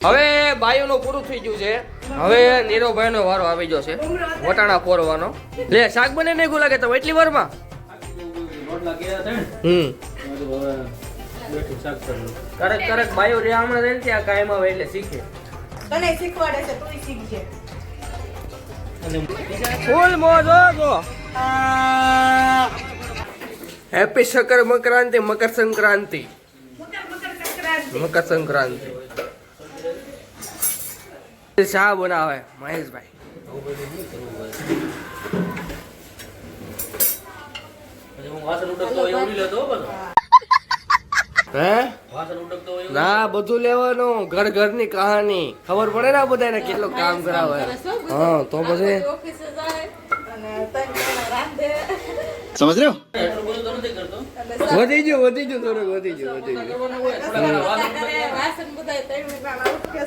હવે બાયુનું પૂરું થઈ ગયું છે. હવે નીરવભાઈ નો વારો આવી ગયો છે. વટાણા ફોરવાનો લે શાક બને નહીં લાગે તો એટલી વારમાં? ને હમ. કરક કરક બાયુ રે હમણાં રહે ને ત્યાં કાયમ આવે એટલે શીખે. તને શીખવાડે છે તું શીખજે. ફૂલ મોજો જો. હેપી શકર મકરાંતિ મકર સંક્રાંતિ. મકર સંક્રાંતિ શા બનાવે મહેશભાઈ પછી હું વાસણ ઉડકતો હોય એવું લેતો હો બધો હે વાસણ ઉડકતો બનાવે મહેશભાઈ. ના બધું લેવાનું. ઘર ઘરની કહાની. ખબર પડે ને બધા બધાને કેટલું કામ કરાવે. હા તો પછી? કરતો વધી ગયું વધી ગયું થોડુંક વધી ગયું વધી ગયું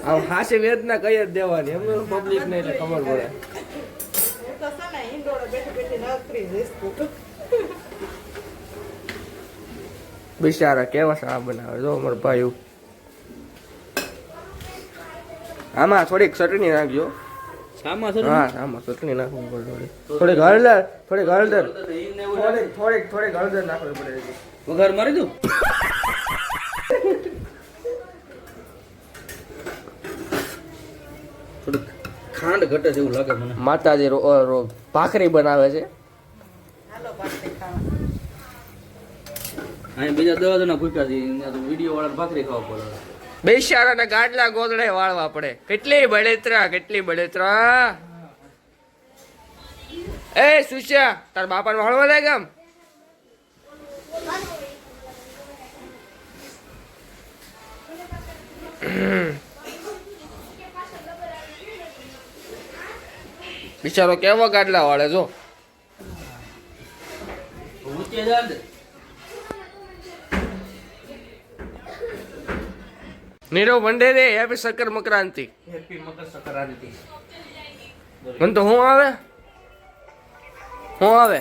થોડા હાસી વેદના કઈ જ દેવાની. એમ પબ્લિક ને એટલે ખબર પડે. બિચારા કેવા શા બનાવે જો અમારા ભાઈ આમાં થોડીક ચટણી નાખજો. શામાં હા આમાં ચટણી નાખવી પડે થોડી. હળદર થોડીક હળદર. હિંગ ને એવું થોડીક થોડીક થોડીક હળદર નાખવી પડે વઘાર મારી દઉં? થોડુંક ખાંડ ઘટે છે એવું લાગે મને. માતાજી ભાખરી બનાવે છે. હાલો અહીં બીજા દવા જણા ભૂખ્યા છે વીડિયો વાળા ભાખરી ખાવા પડે. બેસારાના ગાડલા ગોદડે વાળવા પડે. કેટલી બળેતરા કેટલી બળેતરા. એ સુશ્યા તાર બાપાને વાળવા લે કેમ બિચારો કેવો ગાડલા વાળે જો. नीरव वंडे रे या सकर मकरांति हैप्पी मकर सकरांति मन तो हूँ आवे हूँ आवे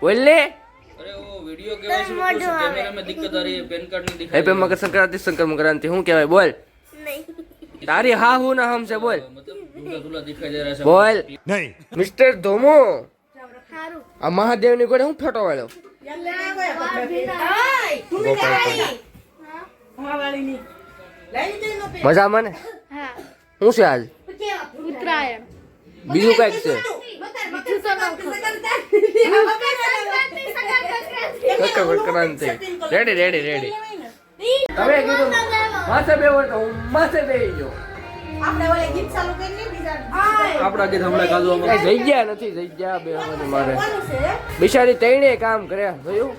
बोलले अरे वो वीडियो के वजह कैमरा में दिक्कत आ रही है पेन कार्ड में दिखाई हैप्पी मकर सकरांति शंकर मकरांति हूँ क्या भाई बोल नहीं तारी हाँ हूँ ना हमसे बोल मतलब दूला दूला दिखा जा रहा है बोल नहीं मिस्टर धोमो आ महादेव ने गोड़े हूँ फटो वालो ए तू भी कर रही हाँ हाँ वाली नहीं લઈ ને નો મજા મને શું છે આજ ઉત્તરાયણ બીજું કંઈક છે સંક્રાંતિ રેડી રેડી રેડી તમે કીધું માથે બે વર્ષ હું માથે બે ગયો આપણા ઓલે ગીત ચાલુ કરીને બીજા આપડા ગીત હમણાં જગ્યા નથી જગ્યા બે મારે બિચારી તૈણે કામ કર્યા જોયું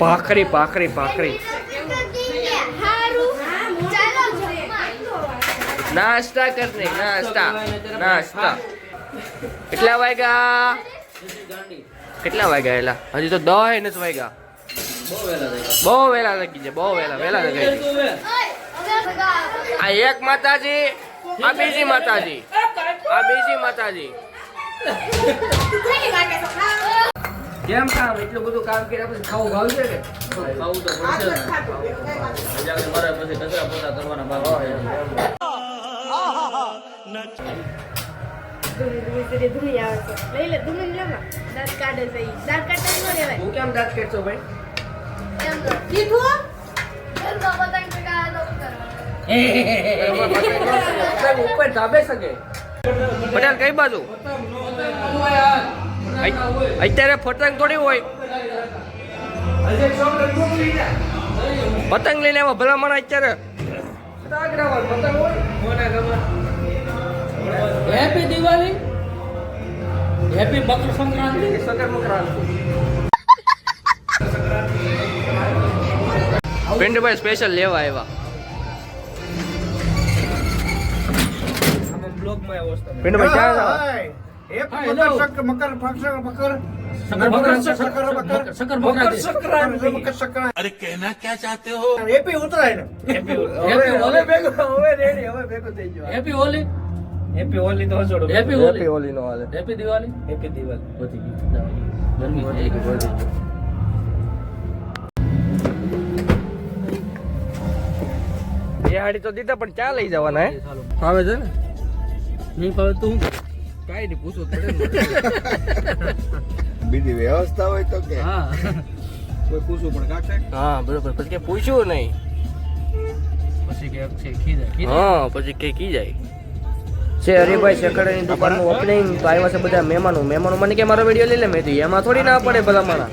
ભાખરી ભાખરી ભાખરી નાસ્તા કરને નાસ્તા નાસ્તા. કેટલા વાગ્યા? કેટલા વાગ્યા એલા? હજી તો દહ નથી વાગ્યા. બહુ વહેલા લાગી છે બહુ વહેલા વહેલા લગાઈ આ એક માતાજી આ બીજી માતાજી આ બીજી માતાજી. કેમ કામ? એટલું બધું કામ કર્યા પછી ખાવું ભાવશે કે? ખાવું તો પડશે ને પછી મારે પછી કચરા પોતા કરવાના બાકી પટેલ કઈ બાજુ? અત્યારે પતંગ થોડી હોય. પતંગ લઈને આવો ભલામણ અત્યારે. Happy Diwali happy Makar Sankranti Pindbhai special લેવા આવ્યા. અરે કહેના ક્યાં ચાહતે હો? Happy Uttarayan happy Holi. Happy Holi તો હસોડો. Happy Holi happy Holi. નો હાલે હેપી દિવાળી હેપી દિવાળી વધી ગરમી હાડી તો દીધા પણ ચા લઈ જવાના હે? ફાવે છે ને? નહીં ફાવે તો હું કાંઈ નહીં પૂછો બીજી વ્યવસ્થા હોય તો કે. હા. કોઈ પૂછવું પણ કાકા હા બરોબર. પછી કે પૂછ્યું નહીં. પછી કે છે ખીજા હા પછી કે કી જાય છે હરિભાઈ શેકડાની દુકાનનું ઓપનિંગ તો આવ્યા છે બધા મહેમાનો. મહેમાનો મને કે મારો વીડિયો લઈ લે મેં એમાં થોડી ના પડે ભલા મારા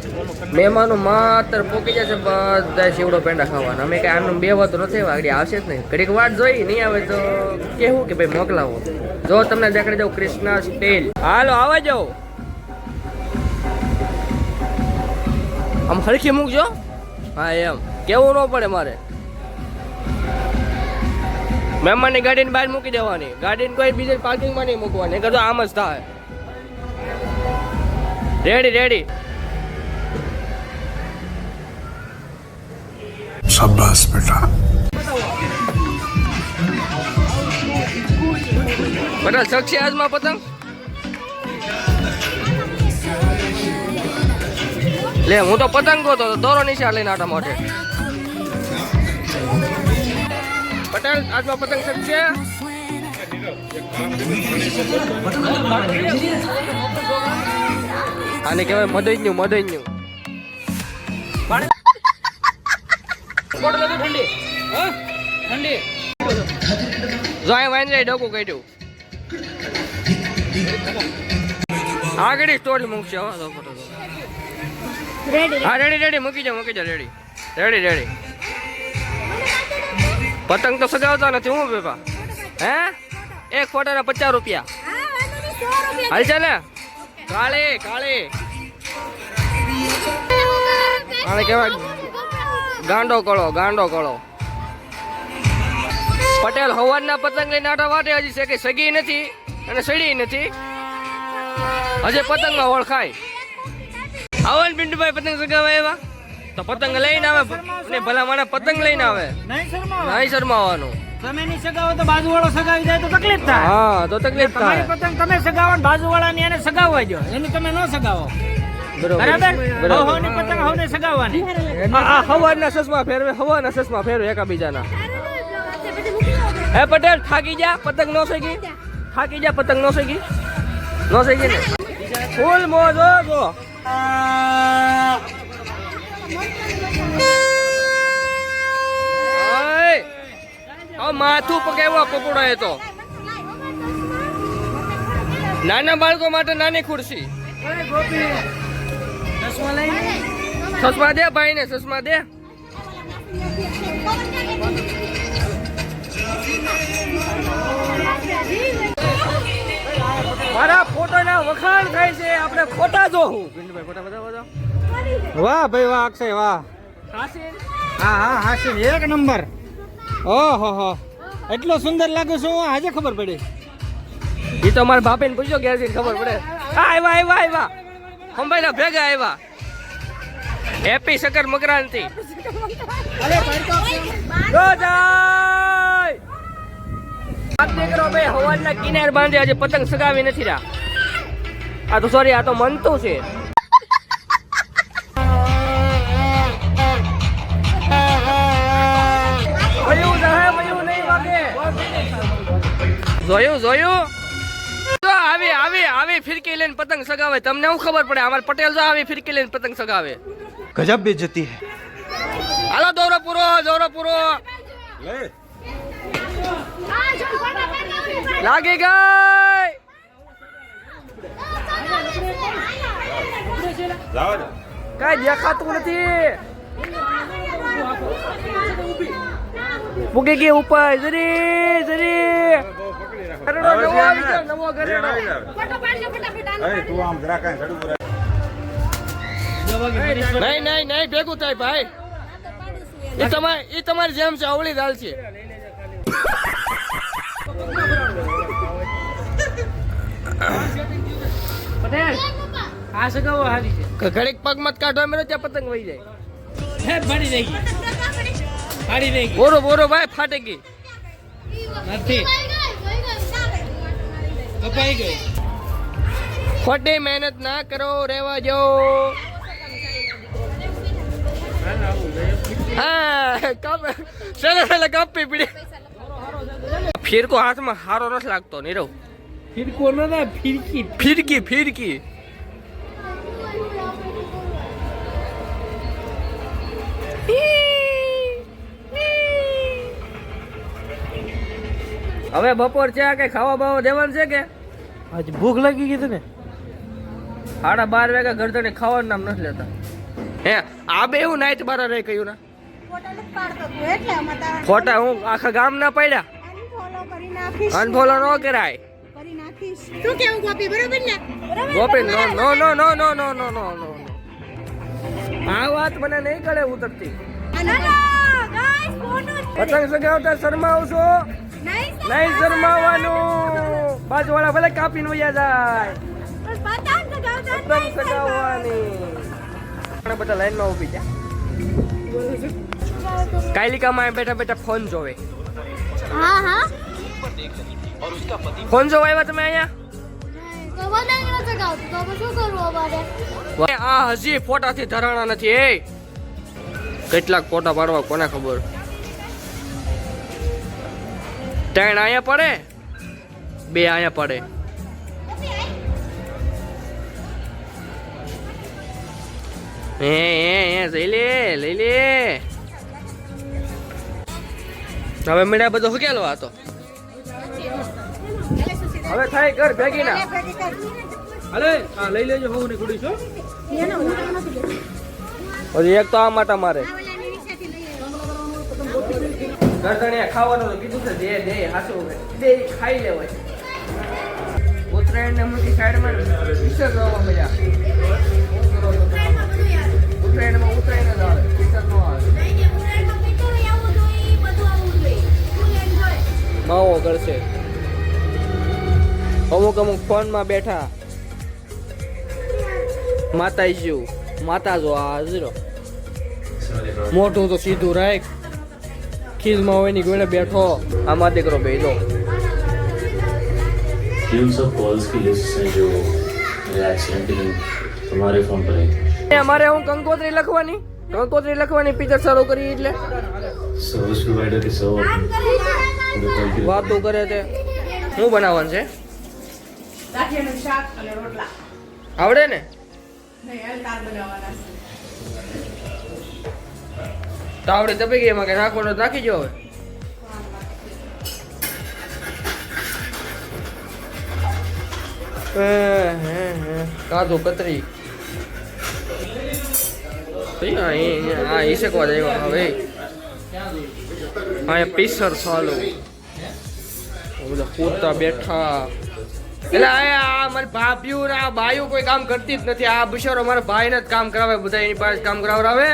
મહેમાનો માત્ર પોકી જશે બધા શિવડો પેંડા ખાવાના. અમે કઈ આનું બે વાત નથી આગળ આવશે જ નહીં. ઘડીક વાટ જોઈ, નહીં આવે તો કેવું કે ભાઈ મોકલાવો. જો તમને દેખાડી દઉં કૃષ્ણા સ્ટેલ. હાલો, આવા જાઓ. આમ હરખી મૂકજો. હા, એમ. કેવું ન પડે મારે? મહેમાનની ગાડીને બહાર મૂકી દેવાની. ગાડીને કોઈ બીજે પાર્કિંગમાં નહીં મૂકવાની. એ આમ જ થાય. રેડી રેડી શાબાશ બેટા. બેટા સક્ષી આજમાં પતંગ? લે હું તો પતંગ ગોતો દોરો નિશા લઈને આટા માટે પટેલ આજમાં પતંગ શકશે આને કહેવાય મદઈન્યું મદઈન્યું ઠંડી ઠંડી જો અહીં વાઈન ડોકું કાઢ્યું. આગળ સ્ટોરી મૂકશે. હા રેડી રેડી મૂકી જાઓ મૂકી જાઓ રેડી રેડી રેડી પતંગ તો સગાવતા નથી હું બેપા હે? એક ફોટાના પચાસ રૂપિયા. હાલ છે ને? કાળે કાળે. આને કહેવાય ગાંડો કળો ગાંડો કળો. પટેલ હવારના પતંગ લઈને આટા વાટે હજી છે કે સગી નથી અને સડી નથી. હજી પતંગમાં ઓળખાય આવો ને પિન્ટુભાઈ પતંગ સગાવાય એવા તો પતંગ લઈને આવે. ને ભલા મને પતંગ લઈને આવે. નહીં શર્મા નહીં શરમાવાનું. તમે નહીં સગાવો તો બાજુવાળો સગાવી જાય તો તકલીફ થાય. હા તો તકલીફ થાય. પતંગ તમે સગાવો ને બાજુવાળાની એને સગાવવા જો એની તમે ન સગાવો. બરાબર. હવની પતંગ હવને સગાવવાની. આ હવાના સસમા ફેરવે હવાના સસમા ફેરવે એકાબીજાના. હે પટેલ થાકી જા પતંગ નો સગી થાકી જા પતંગ નો સગી નો ને? ફૂલ મોજ જો માથું પકાવ્યા પકોડા એ તો. નાના બાળકો માટે નાની ખુરશી. સસમા દે ભાઈ ને સસમા દે મારા ફોટોના વખાણ થાય છે આપણે ખોટા જોવું ભીંડભાઈ ફોટા બધા બધા વાહ ભાઈ વાહ અક્ષય વાહ. હા હા હાસિન એક નંબર. ઓહો હો. એટલો સુંદર લાગુ છું હું આજે ખબર પડી. એ તો મારા બાપે પૂછ્યો ગયા ખબર પડે. હા આવ્યા આવ્યા આવ્યા અંબાઈ ના ભેગા આવ્યા હેપી શકર મકરાંતિ. હવાના કિનાર બાંધે આજે પતંગ સગાવી નથી રહ્યા. આ તો સોરી આ તો મનતું છે. જોયું જોયું? જો આવી આવી આવી ફિરકી લઈને પતંગ સગાવે. તમને શું ખબર પડે? અમાર પટેલ જો આવી ફિરકી લઈને પતંગ સગાવે. ગજબ બે જતી હે. હાલો દોરો પૂરો દોરો પૂરો. લાગી ગઈ. કઈ દેખાતું નથી. મૂકી ગઈ ઉપર. જરી જરી. ઘરેડો નવો આવી ગયો, નવો ઘરેડો. નહીં નહીં નહીં ભેગું થાય ભાઈ. એ તમારે એ તમારી જેમ છે અવળી દાલ છે. ઘડીક પગ મત કાઢવા મેળો ત્યાં પતંગ વહી જાય. ફાડી દઈ ગઈ. ફાડી દઈ ગઈ. બોરો બોરો ભાઈ ફાટે ગઈ. નથી. કપાઈ ગઈ. ખોટી મહેનત ના કરો રેવા જો ફિરકો હાથમાં હારો નથી લાગતો નીરવ. ફિરકો ના ફિરકી. ફિરકી ફિરકી. હવે બપોર છે કે ખાવા બાવા દેવાનું છે કે? આજ ભૂખ લાગી ગઈ તને? સાડા બાર વાગ્યા ગરદને ખાવાનું નામ નથી લેતા. હે આ બે એવું નાઈટ બાર રહી કહ્યું ના? ફોટા હું આખા ગામ ના પડ્યા? અનફોલો કરી નાખીશ. અનફોલો ન કરાય. કરી નાખીશ. શું કેવું ગોપી બરોબર ને? બરોબર નો નો નો નો નો નો નો નો નો. આ વાત મને નહીં કરે ઉતરતી. પતંગ સગાવતા શરમાવશો? નહીં શરમાવાનું બાજુવાળા ભલે કાપીને નો જાય પતંગ સગાવવાની બધા લાઈનમાં ઊભી ગયા કાયલિકામાં બેઠા બેઠા ફોન જોવે. હા હા. ફોન જોવા આવ્યા તમે અહીંયા? આ હજી ફોટાથી ધરાણા નથી એ. કેટલાક ફોટા પાડવા કોને ખબર? ત્રણ અહીંયા પડે? બે અહીંયા પડે. હે હે હે લઈ લે લઈ લે. હવે મેળા બધો હકેલો આ તો? હવે થાય ઘર ભેગી ના. અરે આ લઈ લેજો હું. ને કુડી છો પછી એક તો આ માટે મારે. ગરદણીયા ખાવાનું તો કીધું છે દે દે હાસું દે ખાઈ લેવાય. ઉત્તરાયણ ને મોટી સાઈડમાં વિસર જોવા મળ્યા. ઉત્તરાયણમાં ઉત્તરાયણ જ આવે વિસર ન આવે. માવો કરશે અમુક અમુક ફોનમાં બેઠા. માતાજી માતા જો આ ઝીરો મોટું તો સીધું રાખ. ખીજમાં હોયની ગોળે બેઠો. આમાં દીકરો ભેજો અમારે હું કંકોત્રી લખવાની? કંકોત્રી લખવાની પિક્ચર શરૂ કરી એટલે. સર્વિસ પ્રોવાઇડર ઇઝ અવર વાતો કરે છે. શું બનાવવાનું છે? આવડે ને? નહીં બનાવવાના તો આવડે દબાઈ ગઈ એમાં કે રાખો તો નાખી જો હવે. કાધો હે, હે. કતરી. હા એ- શકવા જાય હવે. અહીંયા પીસર ચાલુ બધા પોતા બેઠા. એટલે આ મારી ભાભીઓ આ બાયું કોઈ કામ કરતી જ નથી. આ બિચારો મારા ભાઈને જ કામ કરાવે બધા એની પાસે કામ કરાવડાવે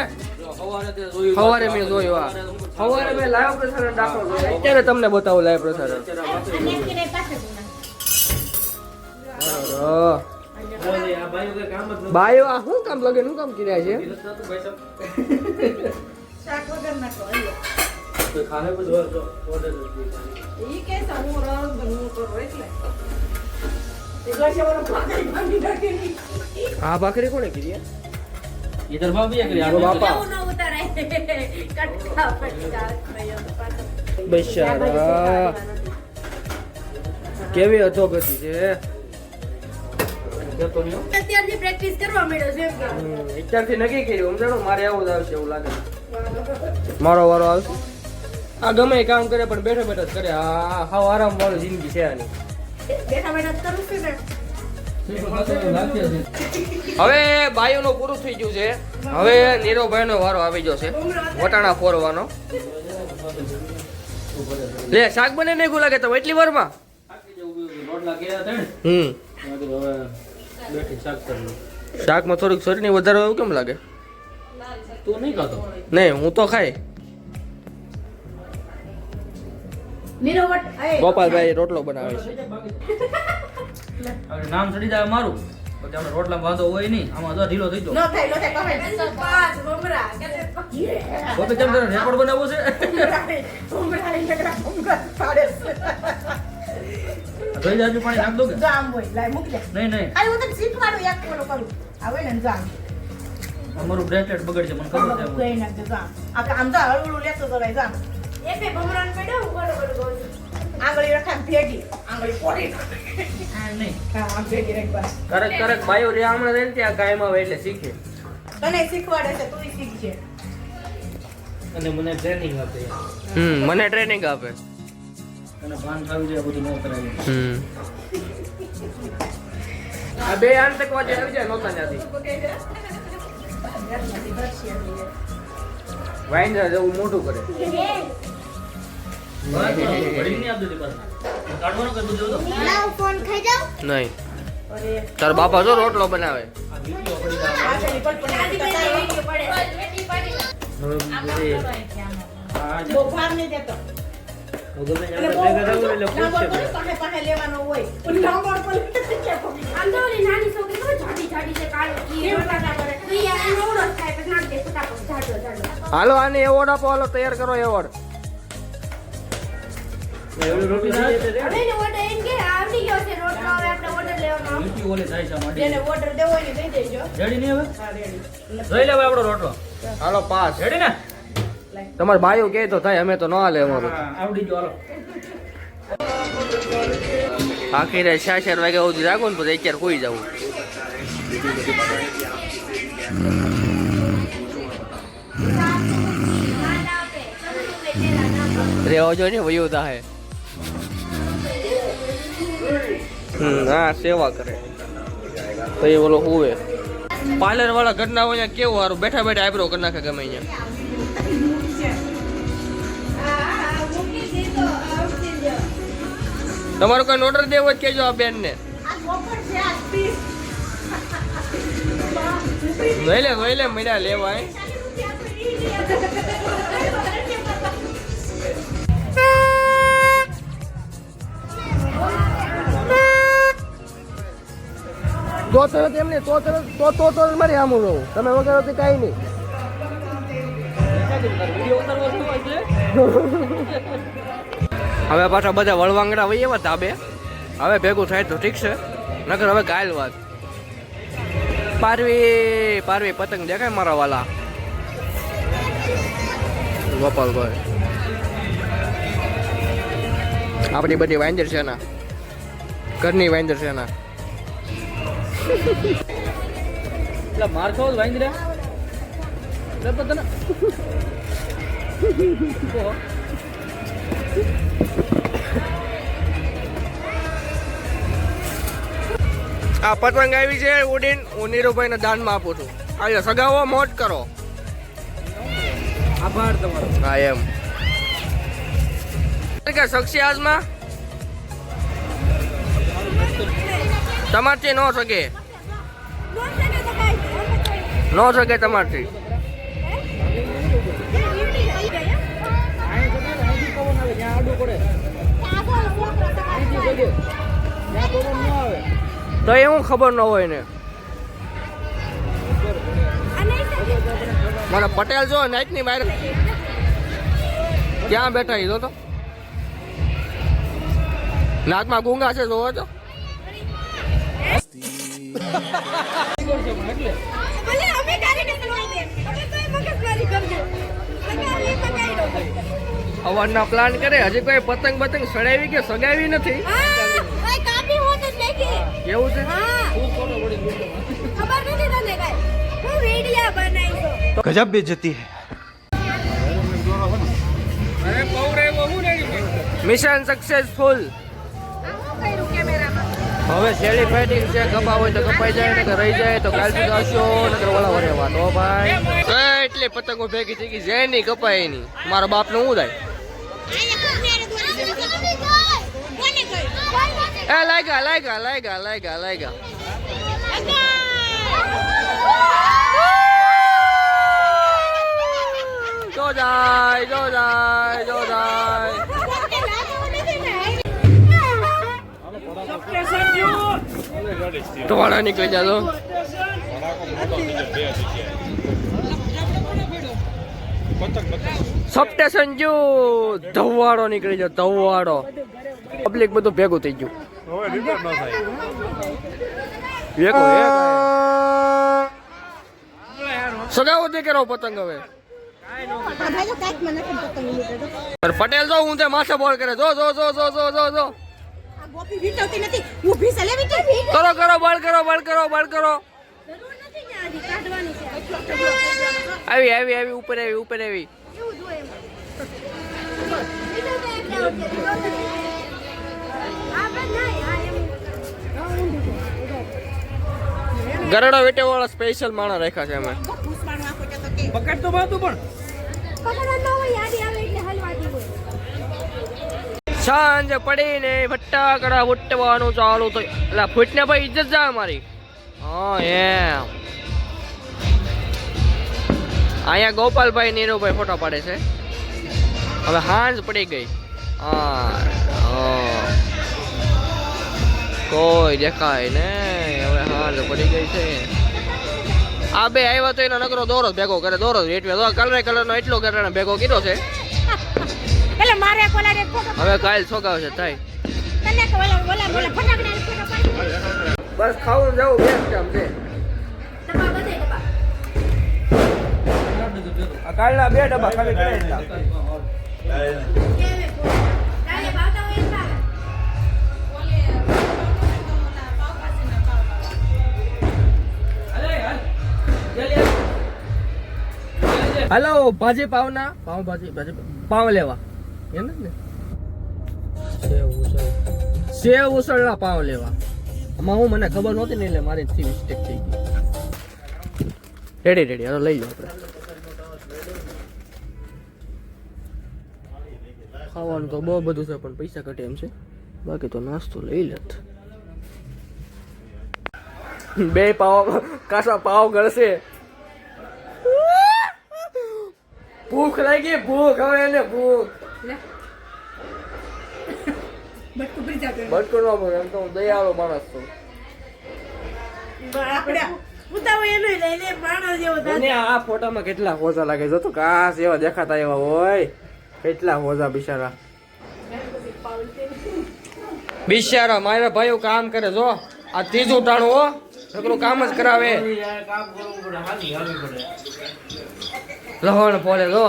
સવારે મેં જોયો આ સવારે મેં લાઈવ પ્રસારણ રાખો અત્યારે તમને બતાવું લાઈવ પ્રસારણ. બાયો આ શું કામ લગે? શું કામ કર્યા છે? હા ભાખરી કોને કીધી ન ઉતારાય. કટકા ફટકા થયો બિચારા કેવી અધોગતિ છે અત્યારથી પ્રેક્ટિસ કરવા માંડ્યો છે અત્યારથી નક્કી કર્યું. સમજાણું? મારે આવું જ આવશે એવું લાગે. મારો વારો આવશે? આ ગમે એ કામ કરે પણ બેઠા બેઠા જ કરે. આ હાવ આરામ વાળી જિંદગી છે આની. બેઠા બેઠા કરું છું ને. હવે બાયુનું પૂરું થઈ ગયું છે. હવે નીરવભાઈ નો વારો આવી ગયો છે. વટાણા ફોરવાનો લે શાક બને નહીં ગુલા કે તમે એટલી વારમાં? હમ. શાકમાં થોડીક શરીરની વધારે એવું કેમ લાગે? તું નહીં ખાતો? નહીં હું તો ખાઈ. ગોપાલભાઈ રોટલો બનાવે છે. નામ ચડી જાય મારું પછી આપણે રોટલા વાંધો હોય નહીં. આમાં તો ઢીલો થઈ ગયો. કેમ તને રેકોર્ડ બનાવવો છે? જોઈ જાજુ પાણી નાખ દો કે. જામ હોય લાય મૂકી દે. નહીં નહીં. ખાલી હું તને શીખવાડું એક કોલો કરું આવે ને જામ. અમારું બ્રેસલેટ બગડશે મને ખબર છે કઈ નાખજો જામ. આ આમ તો હળવું લેતો તો જામ. એ બે ભમરાન પડ્યો હું બરોબર કહું છું. આંગળી રખાય ભેગી. આંગળી ફોડી નાખે હા ભેગી રાખ કરક કરક બાયો રે હમણાં રહે ને ત્યાં ગાયમાં હોય એટલે શીખે. તને શીખવાડે છે તું શીખજે. અને મને ટ્રેનિંગ આપે. હમ મને ટ્રેનિંગ આપે. અને ભાન થવું જોઈએ બધું ન કરાવી હમ. આ બે આતંકવાદી આવી જાય નોતા ત્યાંથી. વાઈન જેવું મોટું કરે. નહીં. તાર બાપા જો રોટલો બનાવે. હાલો આને એવોર્ડ આપો હાલો તૈયાર કરો એવોર્ડ તમારે ભાઈઓ કે તો થાય અમે તો ન હાલે અમારું. હા, આવડી ગયો રાત ચાર ચાર વાગ્યા સુધી રાખો ને પછી અત્યારે કોઈ જવું રેવા જો ને વયું થાય. હમ, હા, સેવા કરે. તો એ ઓલો હુવે. પાર્લર વાળા ઘરના હોય અહીંયા કેવું સારું? બેઠા બેઠા આઈબ્રો કરી નાખે ગમે અહીંયા. તમારો કોઈ ઓર્ડર દેવો હોય કેજો આ બેન ને વહેલે વહેલે મહિના લેવાય. તો તરત એમને, તો તરત, તો તો તરત મારી આમ રહું. તમે વગર હતી કાંઈ નહીં. હવે પાછા બધા વળવાંગડા વહી એવા તાબે હવે ભેગું થાય તો ઠીક છે. નકર હવે ગાયલ વાત. પારવી પારવી પતંગ દેખાય મારા વાલા. ગોપાલભાઈ. આપણી બધી વાંદર છે ઘરની વાંદર છે ના. એટલે માર ખાવ રે એટલે બધાને આ પતંગ આવી છે ઉડીન હું નીરુભાઈને દાનમાં આપું છું. આવ્યો સગાવો મોટ કરો. આભાર તમારો. હા એમ. કે શખ્સી તમારથી ન શકે. ન શકે તમારથી. તો એ હું ખબર ન હોય ને. મને પટેલ જો, નાઈટની બહાર. ક્યાં બેઠા ઈ? તો. નાકમાં ગુંગા છે, જોવો તો. હવાના પ્લાન કરે હજી કોઈ પતંગ બતંગ સડાવી કે સગાવી નથી? એવું છે? ગજબ બે જતી હે મિશન સક્સેસફુલ હવે સેલી ફાઇટિંગ છે કપા હોય તો કપાઈ જાય, નકર રહી જાય, તો કાલ સુધી આવશો, નકર વળા વરે વાત. ભાઈ. એટલે પતંગો ભેગી થઈ ગઈ જાય નહીં કપાય નહીં મારા બાપનું થાય? એ લાગ્યા લાગ્યા લાગ્યા લાગ્યા લાગ્યા. જો જાય જો જાય જો જાય. ધોળા નીકળી જાતો સબસ્ટેશન જો ધવાડો નીકળી જાય ધવાડો. પબ્લિક બધું ભેગું થઈ ગયું. સગાવો દે કરો પતંગ હવે. તો તો પટેલ જો હું તે માથે બોલ કરે. જો જો જો જો જો જો. જો વીટવતી નથી. ઊભી છે લે વીટવી કરો કરો બળ કરો બળ કરો બળ કરો. જરૂર નથી ને આજી કાઢવાની છે. આવી આવી આવી ઉપર આવી ઉપર આવી. એવું જ એમાં. ગરડો વેટે વાળા સ્પેશિયલ માણસ રાખ્યા છે અમે પકડ તો બાતું પણ. પકડવા ન હોય યાદી આવે. સાંજ પડીને ફટાકડા ફૂટવાનું ચાલુ થયું. એટલે ફૂટને ભાઈ ઇજ્જત જાય મારી હા, એમ. અહીંયા ગોપાલભાઈ નીરુભાઈ ફોટો પાડે છે. હવે હાંજ પડી ગઈ. હા. કોઈ દેખાય ને હવે હાંજ પડી ગઈ છે. આ બે આવ્યા તો એનો નકરો દોરો ભેગો કરે, દોરો એટલે કલર કલરે કલરનો એટલો કરે ભેગો કીધો છે. એટલે મારે કોલાડે ફોટો હવે કાલ છોગાવ છે થાય. તને કે ઓલા ઓલા ઓલા ફટાકડા ફોટો પાડી બસ ખાવું જવું બેસ્ટ કામ છે. ડબ્બા બધે ડબ્બા. આ કાલના બે ડબ્બા ખાલી કરી હાલો ભાજી પાવના? પાવ ભાજી ભાજી પાવ લેવા. જ ને સેવ ઉસળ. સેવ ઉસળના પાવ લેવા. આમાં હું મને ખબર નહોતી ને એટલે મારી થી મિસ્ટેક થઈ ગઈ. રેડી રેડી હવે લઈ લો આપણે. ખાવાનું તો બહુ બધું છે, પણ પૈસા ઘટે એમ છે. બાકી તો નાસ્તો લઈ લેત. બે પાવ, કાસા પાવ ગળશે. ભૂખ લાગી, ભૂખ. હવે એને ભૂખ. બટકું ન ભરે એમ તો હું દયાળો માણસ છું. મને આ ફોટામાં કેટલા હોજા લાગે જો તો કાશ એવા દેખાતા એવા હોય. કેટલા હોજા બિચારા. બિચારા મારા ભાઈઓ કામ કરે જો. આ ત્રીજું ટાણું હો. છોકરું કામ જ કરાવે. લહણ ફોલે જો.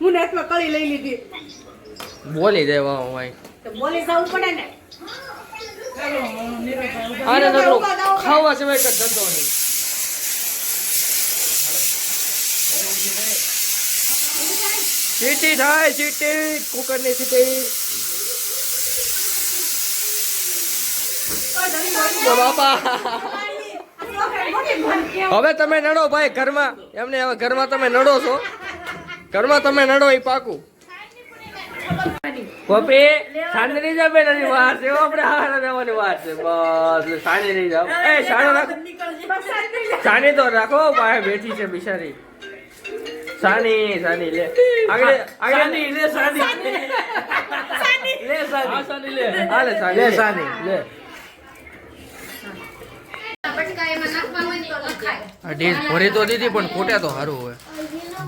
મુને હાથમાં કળી લઈ લીધી. બોલી દેવા ભાઈ બોલી જવું પડે ને. આને ખાવા સિવાય કઈ ધંધો નહીં. સીટી થાય સીટી કુકરની સીટી બાપા. હવે તમે નડો ભાઈ ઘરમાં. એમને હવે ઘરમાં તમે નડો છો. ઘરમાં તમે નડો એ પાકું. કોપી સાંજે નહીં જાવ બેન હજી વાર છે આપણે હારા જવાની વાર છે. બસ સાંજે નહીં જાવ એ રાખ. તો રાખો પાસે બેઠી છે બિચારી. સાની સાની લે. આગળ આગળ. લે સાની લે સાની લે. હાલે સાની લે સાની લે. પટકા એમાં નાખવા હોય ને તો લખાય. આ ડીશ ભરી તો દીધી પણ ફૂટે તો સારું હોય.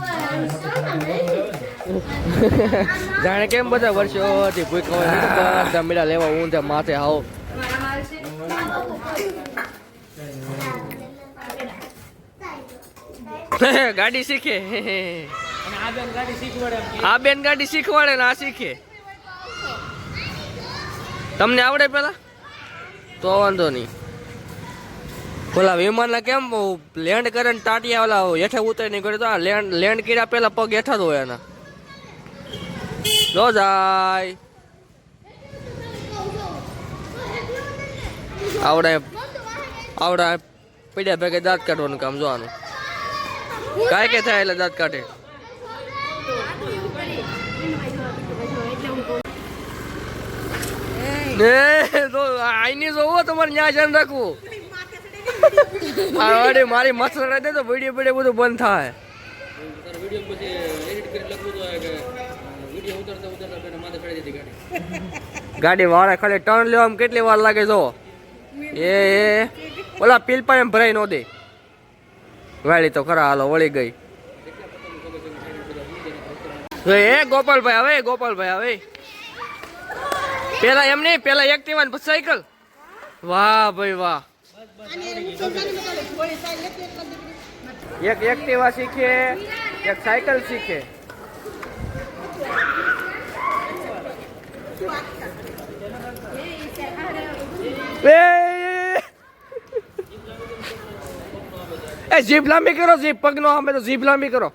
જાણે કેમ બધા વર્ષોથી ભૂખ મીડા લેવા ઊંધા માથે આવો. ગાડી શીખે. આ બેન ગાડી શીખવાડે ને આ શીખે. તમને આવડે પેલા? તો વાંધો નહીં. ઓલા વિમાનના કેમ લેન્ડ કરે ને ટાટિયા ઓલા હેઠે ઉતરી નહીં કરે તો લેન્ડ લેન્ડ કર્યા પેલા પગ હેઠા જ હોય એના લો જાય. આવડે આવડે પીડ્યા ભેગે દાંત કાઢવાનું કામ જોવાનું. કાંઈ કે થાય એટલે દાંત કાઢે. ને તો આઈની જોવો તમારે ન્યા ધ્યાન રાખવું. વાડી મારી મસ્ત દે તો વીડિયો વીડિયો બધું બંધ થાય. ગાડી વાળા ખાલી ટર્ન લેવામાં કેટલી વાર લાગે જો. એ એ. ઓલા પીલપા એમ ભરાઈ નો દે. વાળી તો ખરા હાલો, વળી ગઈ. એ ગોપાલભાઈ હવે ગોપાલભાઈ હવે પેલા એમ નહીં, પેલા એક્ટિવા ને પછી સાયકલ વાહ ભાઈ વાહ. એક એક્ટિવા શીખે, એક સાયકલ શીખે. એ જીભ લાંબી કરો, જીભ. પગનો અમે તો જીભ લાંબી કરો.